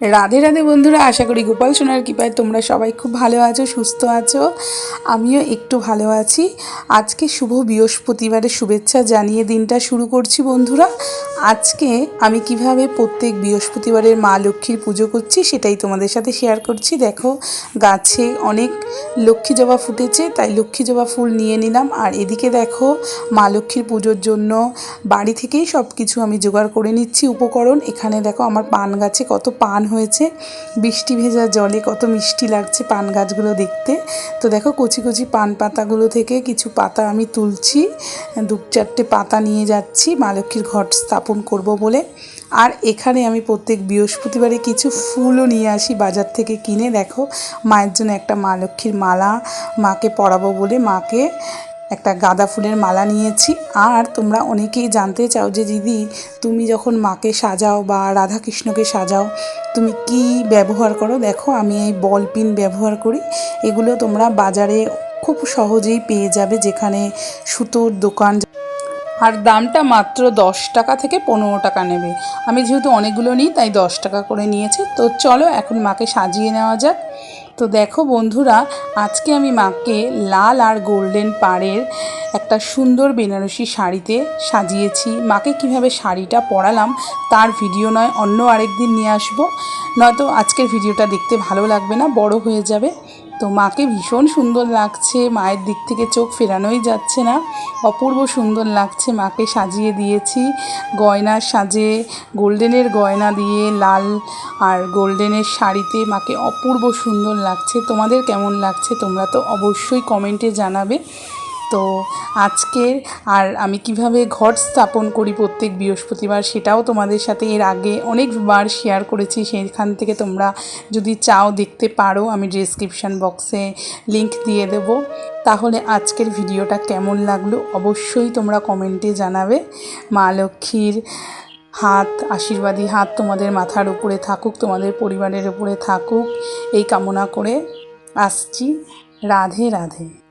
রাধে রাধে বন্ধুরা, আশা করি গোপাল সোনার কৃপায় তোমরা সবাই খুব ভালো আছো, সুস্থ আছো। আমিও একটু ভালো আছি। আজকে শুভ বৃহস্পতিবারের শুভেচ্ছা জানিয়ে দিনটা শুরু করছি বন্ধুরা। আজকে আমি কীভাবে প্রত্যেক বৃহস্পতিবারের মা লক্ষ্মীর পুজো করছি সেটাই তোমাদের সাথে শেয়ার করছি। দেখো, গাছে অনেক লক্ষ্মী জবা ফুটেছে, তাই লক্ষ্মী জবা ফুল নিয়ে নিলাম। আর এদিকে দেখো, মা লক্ষ্মীর পুজোর জন্য বাড়ি থেকেই সব কিছু আমি জোগাড় করে নিচ্ছি, উপকরণ। এখানে দেখো, আমার পান গাছে কত পান হয়েছে। বৃষ্টি ভেজা জলে কত মিষ্টি লাগছে পান গাছগুলো দেখতে। তো দেখো কচি কচি পান পাতাগুলো থেকে কিছু পাতা আমি তুলছি। দু চারটে পাতা নিয়ে যাচ্ছি, মা লক্ষ্মীর ঘট স্থাপন করব বলে। আর এখানে আমি প্রত্যেক বৃহস্পতিবারে কিছু ফুলও নিয়ে আসি বাজার থেকে কিনে। দেখো, মায়ের জন্য একটা মা লক্ষ্মীর মালা মাকে পরাবো বলে মাকে একটা গাঁদা ফুলের মালা নিয়েছি। আর তোমরা অনেকেই জানতে চাও যে, দিদি, তুমি যখন মাকে সাজাও বা রাধাকৃষ্ণকে সাজাও, তুমি কি ব্যবহার করো? দেখো, আমি এই বল পিন ব্যবহার করি। এগুলো তোমরা বাজারে খুব সহজেই পেয়ে যাবে যেখানে সুতোর দোকান আর দামটা মাত্র দশ টাকা থেকে পনেরো টাকা নেবে। আমি যেহেতু অনেকগুলো নিই, তাই দশ টাকা করে নিয়েছি। তো চলো এখন মাকে সাজিয়ে নেওয়া যাক। তো দেখো বন্ধুরা, আজকে আমি মাকে লাল আর গোল্ডেন পাড়ের একটা সুন্দর বেনারসি শাড়িতে সাজিয়েছি। মাকে কীভাবে শাড়িটা পরালাম তার ভিডিও নয়, অন্য আরেক দিন নিয়ে আসব। নয়তো আজকের ভিডিওটা দেখতে ভালো লাগবে না, বড় হয়ে যাবে। তো মাকে ভীষণ সুন্দর লাগছে, মায়ের দিক থেকে চোখ ফেরানোই যাচ্ছে না। অপূর্ব সুন্দর লাগছে মাকে সাজিয়ে দিয়েছি। গয়নার সাজে, গোল্ডেনের গয়না দিয়ে লাল আর গোল্ডেনের শাড়িতে মাকে অপূর্ব সুন্দর লাগছে। তোমাদের কেমন লাগছে তোমরা তো অবশ্যই কমেন্টে জানাবে। তো আজকের আর আমি কীভাবে ঘট স্থাপন করি প্রত্যেক বৃহস্পতিবার সেটাও তোমাদের সাথে এর আগে অনেকবার শেয়ার করেছি। সেইখান থেকে তোমরা যদি চাও দেখতে পারো, আমি ডিসক্রিপশান বক্সে লিংক দিয়ে দেব। তাহলে আজকের ভিডিওটা কেমন লাগল অবশ্যই তোমরা কমেন্টে জানাবে। মা লক্ষ্মীর হাত, আশীর্বাদী হাত তোমাদের মাথার উপরে থাকুক, তোমাদের পরিবারের উপরে থাকুক। এই কামনা করে আসছি। রাধে রাধে।